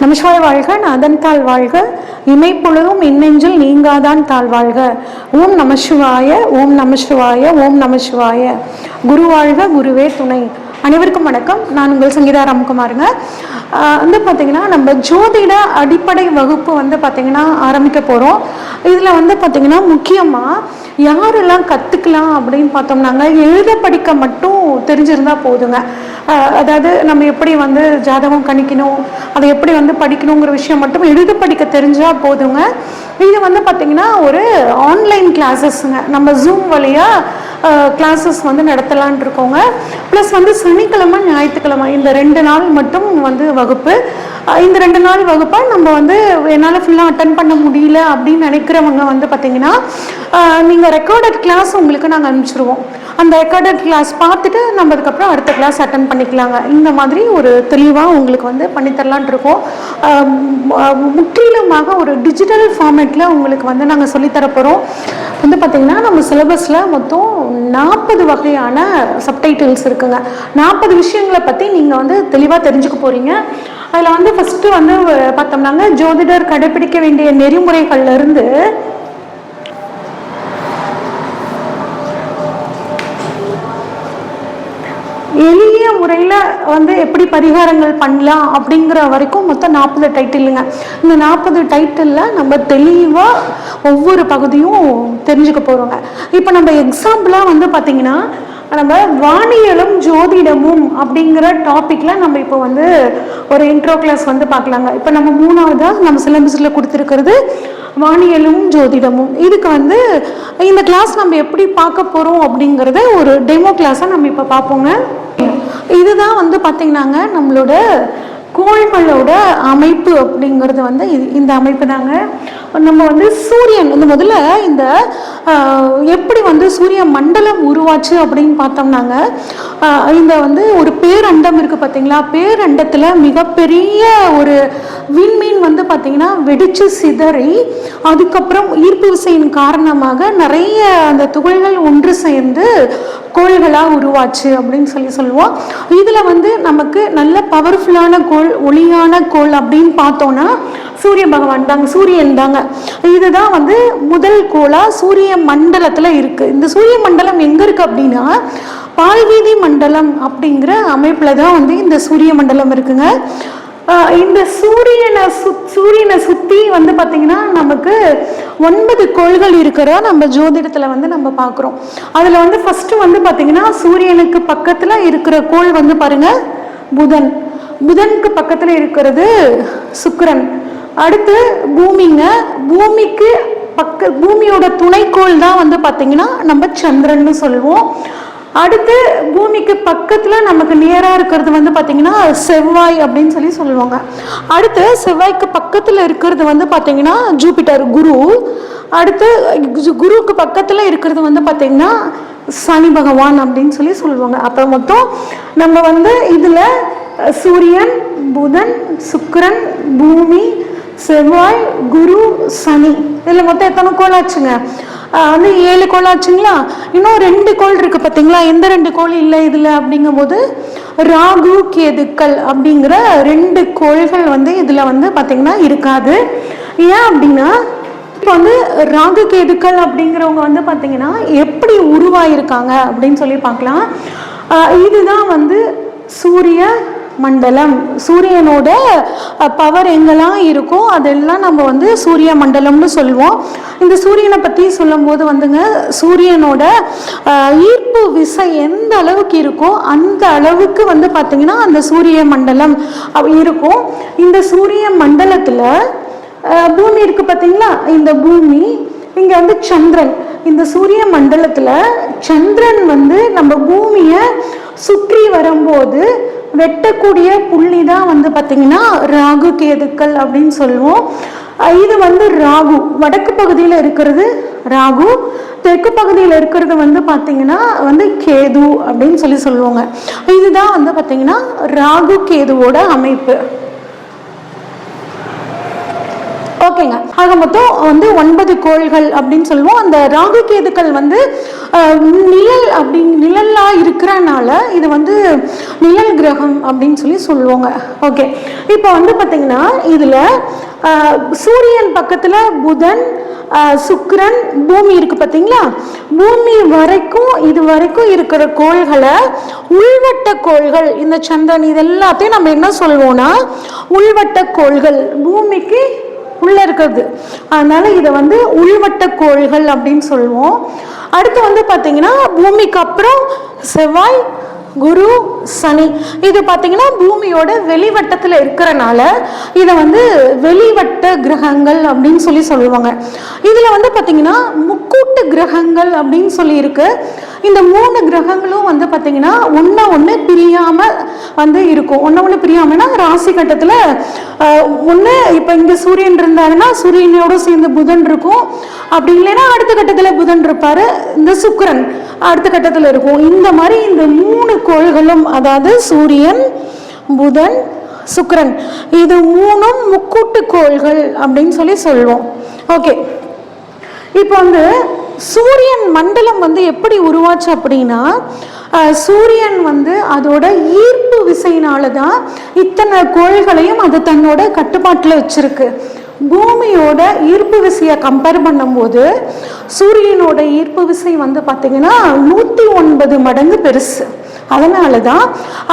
நமசிவாய் வாழ்க அதன் தாழ் வாழ்க. இமைப்பொழுதும் இன்னெஞ்சில் நீங்காதான் தாழ் வாழ்க. ஓம் நமசிவாய ஓம் நமசிவாய ஓம் நமசிவாய குரு வாழ்க குருவே துணை. அனைவருக்கும் வணக்கம். நான் உங்கள் சங்கீதா ராம்குமாருங்க. வந்து பார்த்தீங்கன்னா நம்ம ஜோதிட அடிப்படை வகுப்பு வந்து பார்த்தீங்கன்னா ஆரம்பிக்க போகிறோம் இதில் வந்து பார்த்தீங்கன்னா முக்கியமாக யாரெல்லாம் கற்றுக்கலாம் அப்படின்னு பார்த்தோம்னாங்க எழுத படிக்க மட்டும் தெரிஞ்சிருந்தா போதுங்க. அதாவது நம்ம எப்படி வந்து ஜாதகம் கணிக்கணும் அதை எப்படி வந்து படிக்கணுங்கிற விஷயம் மட்டும் எழுத படிக்க தெரிஞ்சால் போதுங்க. இது வந்து பார்த்தீங்கன்னா ஒரு ஆன்லைன் கிளாஸஸ்ங்க நம்ம ஜூம் வழியாக கிளாஸஸ் வந்து நடத்தலான் இருக்கோங்க. ப்ளஸ் வந்து சனிக்கிழமை ஞாயிற்றுக்கிழமை இந்த ரெண்டு நாள் மட்டும் வந்து வகுப்பு. இந்த ரெண்டு நாள் வகுப்பை நம்ம வந்து என்னால் ஃபுல்லாக அட்டன் பண்ண முடியல அப்படின்னு நினைக்கிறவங்க வந்து பார்த்தீங்கன்னா நீங்கள் ரெக்கார்டட் கிளாஸ் உங்களுக்கு நாங்கள் அனுப்பிச்சிருவோம். அந்த ரெக்கார்டட் கிளாஸ் பார்த்துட்டு நம்ம அதுக்கப்புறம் அடுத்த கிளாஸ் அட்டன் பண்ணிக்கலாங்க. இந்த மாதிரி ஒரு தெளிவாக உங்களுக்கு வந்து பண்ணித்தரலான் இருக்கோம். முற்றிலுமாக ஒரு டிஜிட்டல் ஃபார்மேட்டில் உங்களுக்கு வந்து நாங்கள் சொல்லித்தரப்போகிறோம் வந்து பார்த்திங்கன்னா நம்ம சிலபஸில் மொத்தம் நாற்பது வகையான சப்டைட்டில்ஸ் இருக்குங்க. நாற்பது விஷயங்களை பற்றி நீங்கள் வந்து தெளிவாக தெரிஞ்சுக்க போகிறீங்க அதில் வந்து ஃபஸ்ட்டு வந்து பார்த்தோம்னாங்க ஜோதிடர் கடைபிடிக்க வேண்டிய நெறிமுறைகள்ல முறையில் வந்து எப்படி பரிகாரங்கள் பண்ணலாம் அப்படிங்கிற வரைக்கும் மொத்தம் நாற்பது டைட்டிலுங்க இந்த நாற்பது டைட்டிலில் நம்ம தெளிவாக ஒவ்வொரு பகுதியும் தெரிஞ்சுக்க போகிறோங்க இப்போ நம்ம எக்ஸாம்பிளாக வந்து பார்த்திங்கன்னா நம்ம வானியலும் ஜோதிடமும் அப்படிங்கிற டாப்பிக்கில் நம்ம இப்போ வந்து ஒரு இன்ட்ரோ கிளாஸ் வந்து பார்க்கலாங்க. இப்போ நம்ம மூணாவதாக நம்ம சிலபஸில் கொடுத்துருக்கிறது வானியலும் ஜோதிடமும். இதுக்கு வந்து இந்த கிளாஸ் நம்ம எப்படி பார்க்க போகிறோம் அப்படிங்கிறத ஒரு டெமோ கிளாஸாக நம்ம இப்போ பார்ப்போங்க. இதுதான் வந்து பார்த்திங்கன்னாங்க நம்மளோட கோள்களோட அமைப்பு அப்படிங்கிறது வந்து இது- இந்த அமைப்பு தாங்க. நம்ம வந்து சூரியன் இந்த முதல்ல இந்த எப்படி வந்து சூரிய மண்டலம் உருவாச்சு அப்படின்னு பார்த்தோம்னாங்க இந்த வந்து ஒரு பேரண்டம் இருக்குது பார்த்தீங்களா பேரண்டத்தில் மிகப்பெரிய ஒரு விண்மீன் வந்து பார்த்திங்கன்னா வெடிச்சு சிதறி அதுக்கப்புறம் ஈர்ப்பு விசையின் காரணமாக நிறைய அந்த துகள்கள் ஒன்று சேர்ந்து கோள்களாக உருவாச்சு அப்படின்னு சொல்லி சொல்லுவோம். இதில் வந்து நமக்கு நல்ல பவர்ஃபுல்லான கோள் ஒளியான கோள் அப்படின்னு பார்த்தோன்னா சூரிய பகவான் தாங்க சூரியன் தாங்க. இதுதான் வந்து முதல் கோளாக சூரிய மண்டலத்தில் இருக்குது இந்த சூரிய மண்டலம் எங்கே இருக்குது அப்படின்னா பால்வீதி மண்டலம் அப்படிங்கிற அமைப்பில் தான் வந்து இந்த சூரிய மண்டலம் இருக்குங்க. இந்த சூரியனை சு சூரியனை சுற்றி வந்து பார்த்திங்கன்னா நமக்கு ஒன்பது கோள்கள் இருக்கிறத நம்ம ஜோதிடத்தில் வந்து நம்ம பார்க்குறோம் அதில் வந்து ஃபஸ்ட்டு வந்து பார்த்திங்கன்னா சூரியனுக்கு பக்கத்தில் இருக்கிற கோள் வந்து பாருங்கள் புதன். புதனுக்கு பக்கத்தில் இருக்கிறது சுக்கரன். அடுத்து பூமிங்க. பூமிக்கு பக்க பூமியோட துணைக்கோள் தான் வந்து பார்த்திங்கன்னா நம்ம சந்திரன்னு சொல்லுவோம். அடுத்து பூமிக்கு பக்கத்தில் நமக்கு நியராக இருக்கிறது வந்து பார்த்திங்கன்னா செவ்வாய் அப்படின்னு சொல்லி சொல்லுவாங்க. அடுத்து செவ்வாய்க்கு பக்கத்தில் இருக்கிறது வந்து பார்த்திங்கன்னா ஜூபிட்டர் குரு. அடுத்து குருவுக்கு பக்கத்தில் இருக்கிறது வந்து பார்த்திங்கன்னா சனி பகவான் அப்படின்னு சொல்லி சொல்லுவாங்க. அப்போ மொத்தம் நம்ம வந்து இதில் சூரியன் புதன் சுக்கரன் பூமி செவ்வாய் குரு சனி. இதில் மொத்தம் எத்தனை கோள் ஆச்சுங்க வந்து ஏழு கோள் ஆச்சுங்களா இன்னும் ரெண்டு கோள் இருக்குது பார்த்தீங்களா எந்த ரெண்டு கோள் இல்லை இதில் அப்படிங்கும்போது ராகு கேதுக்கள் அப்படிங்கிற ரெண்டு கோள்கள் வந்து இதில் வந்து பார்த்தீங்கன்னா இருக்காது. ஏன் அப்படின்னா இப்போ வந்து ராகு கேதுக்கள் அப்படிங்கிறவங்க வந்து பார்த்தீங்கன்னா எப்படி உருவாயிருக்காங்க அப்படின்னு சொல்லி பார்க்கலாம். இதுதான் வந்து சூரிய மண்டலம் சூரியனோட பவர் எங்கெல்லாம் இருக்கோ அதெல்லாம் நம்ம வந்து சூரிய மண்டலம்னு சொல்லுவோம் இந்த சூரியனை பற்றி சொல்லும்போது வந்துங்க சூரியனோட ஈர்ப்பு விசை எந்த அளவுக்கு இருக்கோ அந்த அளவுக்கு வந்து பார்த்திங்கன்னா அந்த சூரிய மண்டலம் இருக்கும். இந்த சூரிய மண்டலத்தில் பூமி இருக்கு பார்த்தீங்களா இந்த பூமி இங்கே வந்து சந்திரன். இந்த சூரிய மண்டலத்தில் சந்திரன் வந்து நம்ம பூமியை சுற்றி வரும்போது வெட்டக்கூடிய புள்ளி தான் வந்து பார்த்தீங்கன்னா ராகு கேதுக்கள் அப்படின்னு சொல்லுவோம். இது வந்து ராகு. வடக்கு பகுதியில் இருக்கிறது ராகு. தெற்கு பகுதியில் இருக்கிறது வந்து பார்த்தீங்கன்னா வந்து கேது அப்படின்னு சொல்லி சொல்லுவாங்க. இதுதான் வந்து பார்த்தீங்கன்னா ராகு கேதுவோட அமைப்பு. ஓகேங்க ஆக மொத்தம் வந்து ஒன்பது கோள்கள் அப்படின்னு சொல்லுவோம். அந்த ராகு கேதுக்கள் வந்து நிழல் அப்படி நிழலாக இருக்கிறனால இது வந்து நிழல் கிரகம் அப்படின்னு சொல்லி சொல்லுவோங்க. ஓகே. இப்போ வந்து பார்த்தீங்கன்னா இதில் சூரியன் பக்கத்தில் புதன் சுக்கரன் பூமி இருக்கு பார்த்தீங்களா பூமி வரைக்கும் இது வரைக்கும் இருக்கிற கோள்களை உள்வட்ட கோள்கள் இந்த சந்திரன் இது எல்லாத்தையும் நம்ம என்ன சொல்வோம்னா உள்வட்ட கோள்கள். பூமிக்கு உள்ள இருக்கிறது. அதனால இதை வந்து உள்வட்ட கோள்கள் அப்படின்னு சொல்லுவோம். அடுத்து வந்து பார்த்தீங்கன்னா பூமிக்கு அப்புறம் செவ்வாய் குரு சனி. இது பார்த்தீங்கன்னா பூமியோட வெளிவட்டத்தில் இருக்கிறனால இதை வந்து வெளிவட்ட கிரகங்கள் அப்படின்னு சொல்லி சொல்லுவாங்க. இதில் வந்து பார்த்தீங்கன்னா முக்கூட்டு கிரகங்கள் அப்படின்னு சொல்லி இருக்கு இந்த மூணு கிரகங்களும் வந்து பார்த்தீங்கன்னா ஒன்று ஒன்று பிரியாமல் வந்து இருக்கும். ஒன்று ஒன்று பிரியாமல்னா ராசி கட்டத்தில் ஒன்று இப்போ இங்கே சூரியன் இருந்தாருன்னா சூரியனோட சேர்ந்து புதன் இருக்கும். அப்படி இல்லைன்னா அடுத்த கட்டத்தில் புதன் இருப்பார் இந்த சுக்கரன் அடுத்த கட்டத்தில் இருக்கும். இந்த மாதிரி இந்த மூணு கோள்களும் அதாவது சூரியன் புதன் சுக்கரன் இது மூணும் முக்கூட்டு கோள்கள் அப்படின்னு சொல்லி சொல்லுவோம் ஓகே இப்போ வந்து சூரியன் மண்டலம் வந்து எப்படி உருவாச்சு அப்படின்னா சூரியன் வந்து அதோட ஈர்ப்பு விசையினால தான் இத்தனை கோள்களையும் அது தன்னோட கட்டுப்பாட்டில் வச்சிருக்கு. பூமியோட ஈர்ப்பு விசையை கம்பேர் பண்ணும்போது சூரியனோட ஈர்ப்பு விசை வந்து பார்த்தீங்கன்னா நூற்றி ஒன்பது மடங்கு பெருசு. அதனால தான்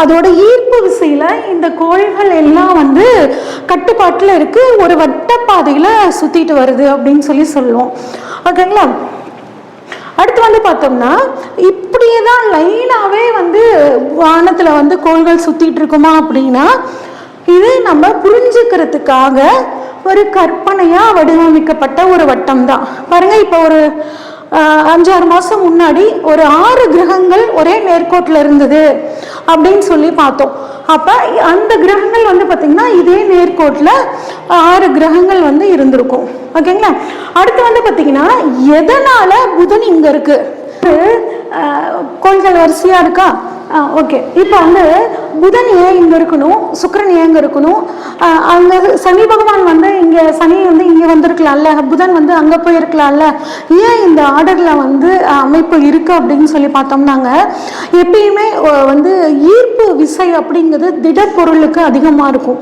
அதோட ஈர்ப்பு விசையில் இந்த கோள்கள் எல்லாம் வந்து கட்டுப்பாட்டில் இருக்குது ஒரு வட்டப்பாதையில் சுற்றிட்டு வருது அப்படின்னு சொல்லி சொல்லுவோம். ஓகேங்களா? அடுத்து வந்து பார்த்தோம்னா இப்படியே தான் லைனாகவே வந்து வானத்தில் வந்து கோள்கள் சுற்றிட்டு இருக்குமா அப்படின்னா இது நம்ம புரிஞ்சுக்கிறதுக்காக ஒரு கற்பனையாக வடிவமைக்கப்பட்ட ஒரு வட்டம் தான் பாருங்கள் இப்போ ஒரு அஞ்சாறு மாதம் முன்னாடி ஒரு ஆறு கிரகங்கள் ஒரே நேர்கோட்டில் இருந்தது அப்படின்னு சொல்லி பார்த்தோம். அப்போ அந்த கிரகங்கள் வந்து பார்த்திங்கன்னா இதே நேர்கோட்டில் ஆறு கிரகங்கள் வந்து இருந்திருக்கும். ஓகேங்களா? அடுத்து வந்து பார்த்தீங்கன்னா எதனால் புதன் இங்கே இருக்குது கோள்கள் வரிசையாக இருக்கா? ஓகே. இப்போ வந்து புதன் ஏன் இங்கே இருக்கணும்? சுக்ரன் ஏன் இங்கே இருக்கணும்? அங்கே சனி பகவான் வந்து இங்கே சனி வந்து இங்கே வந்திருக்கலாம்ல. புதன் வந்து அங்கே போயிருக்கலாம்ல. ஏன் இந்த ஆர்டரில் வந்து அமைப்பு இருக்கு அப்படின்னு சொல்லி பார்த்தோம்னாங்க. எப்பயுமே வந்து ஈர்ப்பு விசை அப்படிங்கிறது திடப்பொருளுக்கு அதிகமாக இருக்கும்.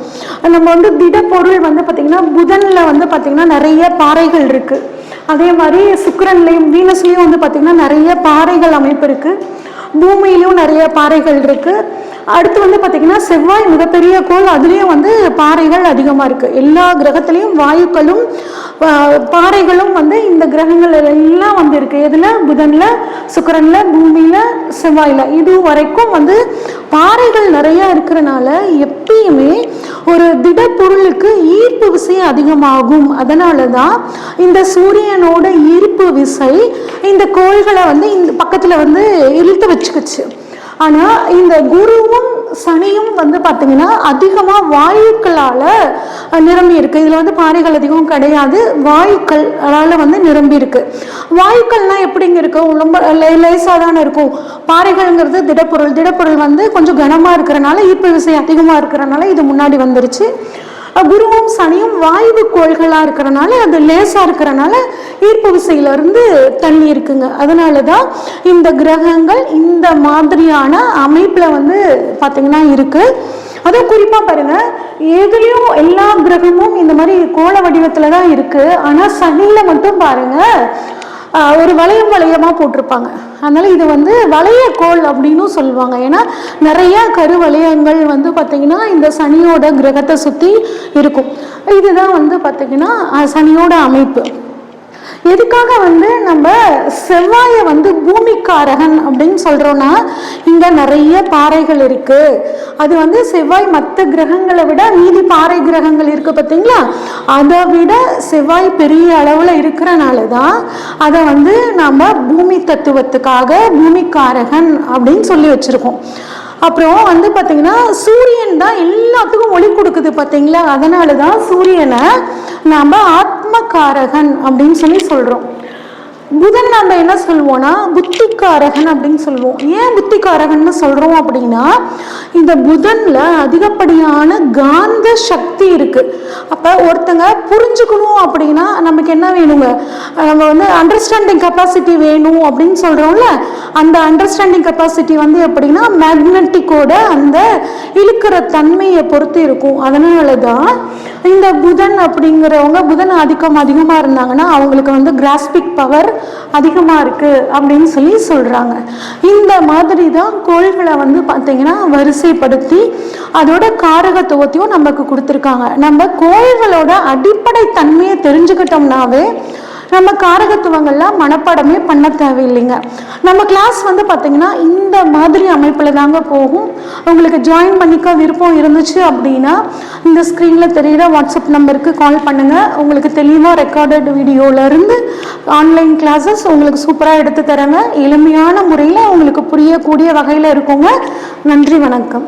நம்ம வந்து திடப்பொருள் வந்து பார்த்திங்கன்னா புதனில் வந்து பார்த்திங்கன்னா நிறைய பாறைகள் இருக்குது அதே மாதிரி சுக்கரன்லேயும் வீனஸ்லேயும் வந்து பார்த்திங்கன்னா நிறைய பாறைகள் அமைப்பு இருக்குது பூமியிலும் நிறைய பாறைகள் இருக்குது அடுத்து வந்து பார்த்திங்கன்னா செவ்வாய் மிகப்பெரிய கோள். அதுலேயும் வந்து பாறைகள் அதிகமாக இருக்குது எல்லா கிரகத்துலேயும் வாயுக்களும் பாறைகளும் வந்து இந்த கிரகங்கள் எல்லாம் வந்து இருக்கு எதில்? புதனில் சுக்கரனில் பூமியில் செவ்வாயில். இது வரைக்கும் வந்து பாறைகள் நிறையா இருக்கிறனால எப்பயுமே ஒரு திடப்பொருளுக்கு ஈர்ப்பு விசை அதிகமாகும். அதனால தான் இந்த சூரியனோட ஈர்ப்பு விசை இந்த கோள்களை வந்து இந்த பக்கத்தில் வந்து இழுத்து வச்சுக்கிச்சு. ஆனால் இந்த குருவும் சனியும் வந்து பார்த்தீங்கன்னா அதிகமாக வாயுக்களால் நிரம்பி இருக்கு இதில் வந்து பாறைகள் அதிகம் கிடையாது. வாயுக்களால் வந்து நிரம்பி இருக்கு வாயுக்கள்லாம் எப்படிங்க இருக்கும்? ரொம்ப லே- தானே இருக்கும். பாறைகள்ங்கிறது திடப்பொருள். திடப்பொருள் வந்து கொஞ்சம் கனமாக இருக்கிறனால ஈர்ப்பு விசை அதிகமாக இருக்கிறனால இது முன்னாடி வந்துருச்சு. குருவும் சனியும் வாயு கோள்களாக இருக்கிறனால அது லேசாக இருக்கிறனால ஈர்ப்பு விசையிலிருந்து தண்ணி இருக்குங்க. அதனால தான் இந்த கிரகங்கள் இந்த மாதிரியான அமைப்பில் வந்து பார்த்திங்கன்னா இருக்குது அதுவும் குறிப்பாக பாருங்கள் எதுலேயும் எல்லா கிரகமும் இந்த மாதிரி கோள வடிவத்தில் தான் இருக்குது ஆனால் சனியில் மட்டும் பாருங்க ஒரு வளையம் வளையமாக போட்டிருப்பாங்க. அதனால் இது வந்து வளையக்கோள் அப்படின்னும் சொல்லுவாங்க. ஏன்னா நிறைய கருவளையங்கள் வந்து பார்த்திங்கன்னா இந்த சனியோட கிரகத்தை சுற்றி இருக்கும். இதுதான் வந்து பார்த்திங்கன்னா சனியோட அமைப்பு. எதுக்காக வந்து நம்ம செவ்வாயை வந்து பூமிக்காரகன் அப்படின்னு சொல்கிறோன்னா இங்கே நிறைய பாறைகள் இருக்குது அது வந்து செவ்வாய் மற்ற கிரகங்களை விட மீதி பாறை கிரகங்கள் இருக்குது பார்த்தீங்களா? அதை விட செவ்வாய் பெரிய அளவில் இருக்கிறனால தான் அதை வந்து நம்ம பூமி தத்துவத்துக்காக பூமிக்காரகன் அப்படின்னு சொல்லி வச்சுருக்கோம். அப்புறம் வந்து பார்த்தீங்கன்னா சூரியன் தான் எல்லாத்துக்கும் ஒளி கொடுக்குது பார்த்தீங்களா அதனால தான் சூரியனை நாம் ஆத்மகாரகன் அப்படின்னு சொல்லி சொல்கிறோம் புதன் நம்ம என்ன சொல்லுவோம்னா புத்திக்காரகன் அப்படின்னு சொல்லுவோம் ஏன் புத்திக்காரகன்னு சொல்றோம் அப்படின்னா இந்த புதன்ல அதிகப்படியான காந்த சக்தி இருக்கு. அப்ப ஒருத்தங்க புரிஞ்சுக்கணும் அப்படின்னா நமக்கு என்ன வேணுங்க? நம்ம வந்து அண்டர்ஸ்டாண்டிங் கெப்பாசிட்டி வேணும் அப்படின்னு சொல்றோம்ல அந்த அண்டர்ஸ்டாண்டிங் கெப்பாசிட்டி வந்து எப்படின்னா மேக்னட்டிக்கோட அந்த இழுக்கிற தன்மையை பொறுத்து இருக்கும். அதனால தான் இந்த புதன் அப்படிங்கிறவங்க புதன் ஆதிக்கம் அதிகமாக இருந்தாங்கன்னா அவங்களுக்கு வந்து கிராஸ்பிக் பவர் அதிகமாக இருக்குது அப்படின்னு சொல்லி சொல்கிறாங்க இந்த மாதிரி தான் கோள்களை வந்து பார்த்திங்கன்னா வரிசைப்படுத்தி அதோட காரகத்துவத்தையும் நமக்கு கொடுத்துருக்காங்க. நம்ம கோள்களோட அடிப்படை தன்மையை தெரிஞ்சுக்கிட்டோம்னாவே நம்ம காரகத்துவங்கள்லாம் மனப்பாடமே பண்ண தேவையில்லைங்க. நம்ம கிளாஸ் வந்து பார்த்தீங்கன்னா இந்த மாதிரி அமைப்பில் தாங்க போகும். உங்களுக்கு ஜாயின் பண்ணிக்க விருப்பம் இருந்துச்சு அப்படின்னா இந்த ஸ்க்ரீனில் தெரிகிற வாட்ஸ்அப் நம்பருக்கு கால் பண்ணுங்கள் உங்களுக்கு தெளிவாக ரெக்கார்டட் வீடியோவிலேருந்து ஆன்லைன் கிளாஸஸ் உங்களுக்கு சூப்பராக எடுத்து தரேங்க. எளிமையான முறையில் உங்களுக்கு புரியக்கூடிய வகையில் இருக்குங்க. நன்றி வணக்கம்.